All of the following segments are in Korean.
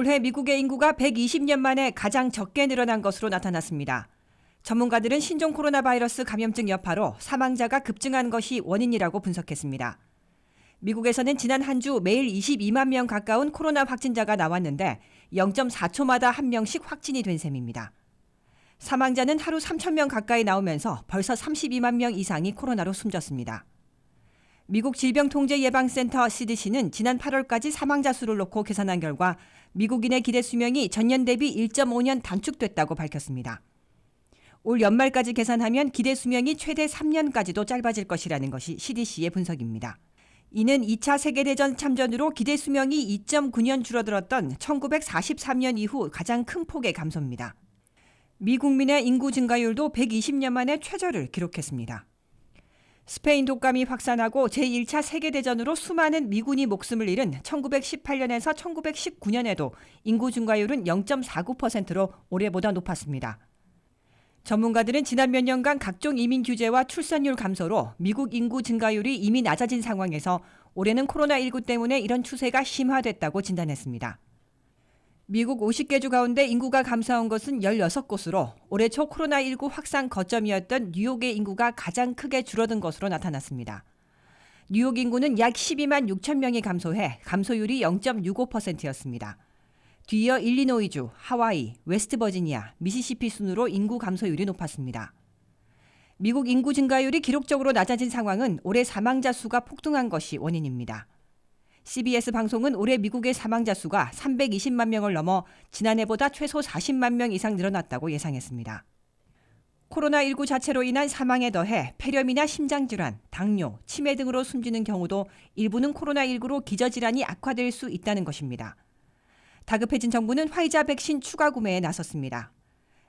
올해 미국의 인구가 120년 만에 가장 적게 늘어난 것으로 나타났습니다. 전문가들은 신종 코로나 바이러스 감염증 여파로 사망자가 급증한 것이 원인이라고 분석했습니다. 미국에서는 지난 한 주 매일 22만 명 가까운 코로나 확진자가 나왔는데 0.4초마다 한 명씩 확진이 된 셈입니다. 사망자는 하루 3천 명 가까이 나오면서 벌써 32만 명 이상이 코로나로 숨졌습니다. 미국 질병통제예방센터 CDC는 지난 8월까지 사망자 수를 놓고 계산한 결과 미국인의 기대 수명이 전년 대비 1.5년 단축됐다고 밝혔습니다. 올 연말까지 계산하면 기대 수명이 최대 3년까지도 짧아질 것이라는 것이 CDC의 분석입니다. 이는 2차 세계대전 참전으로 기대 수명이 2.9년 줄어들었던 1943년 이후 가장 큰 폭의 감소입니다. 미 국민의 인구 증가율도 120년 만에 최저를 기록했습니다. 스페인 독감이 확산하고 제1차 세계대전으로 수많은 미군이 목숨을 잃은 1918년에서 1919년에도 인구 증가율은 0.49%로 올해보다 높았습니다. 전문가들은 지난 몇 년간 각종 이민 규제와 출산율 감소로 미국 인구 증가율이 이미 낮아진 상황에서 올해는 코로나19 때문에 이런 추세가 심화됐다고 진단했습니다. 미국 50개 주 가운데 인구가 감소한 것은 16곳으로 올해 초 코로나19 확산 거점이었던 뉴욕의 인구가 가장 크게 줄어든 것으로 나타났습니다. 뉴욕 인구는 약 12만 6천 명이 감소해 감소율이 0.65%였습니다. 뒤이어 일리노이주, 하와이, 웨스트버지니아, 미시시피 순으로 인구 감소율이 높았습니다. 미국 인구 증가율이 기록적으로 낮아진 상황은 올해 사망자 수가 폭등한 것이 원인입니다. CBS 방송은 올해 미국의 사망자 수가 320만 명을 넘어 지난해보다 최소 40만 명 이상 늘어났다고 예상했습니다. 코로나19 자체로 인한 사망에 더해 폐렴이나 심장질환, 당뇨, 치매 등으로 숨지는 경우도 일부는 코로나19로 기저질환이 악화될 수 있다는 것입니다. 다급해진 정부는 화이자 백신 추가 구매에 나섰습니다.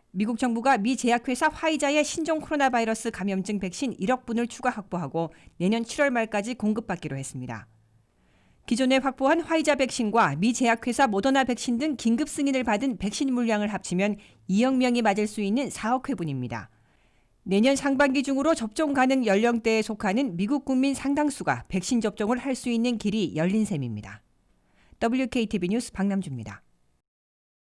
미국 정부가 미 제약회사 화이자의 신종 코로나 바이러스 감염증 백신 1억 분을 추가 확보하고 내년 7월 말까지 공급받기로 했습니다. 기존에 확보한 화이자 백신과 미 제약회사 모더나 백신 등 긴급 승인을 받은 백신 물량을 합치면 2억 명이 맞을 수 있는 4억 회분입니다. 내년 상반기 중으로 접종 가능 연령대에 속하는 미국 국민 상당수가 백신 접종을 할 수 있는 길이 열린 셈입니다. WKTV 뉴스 박남주입니다.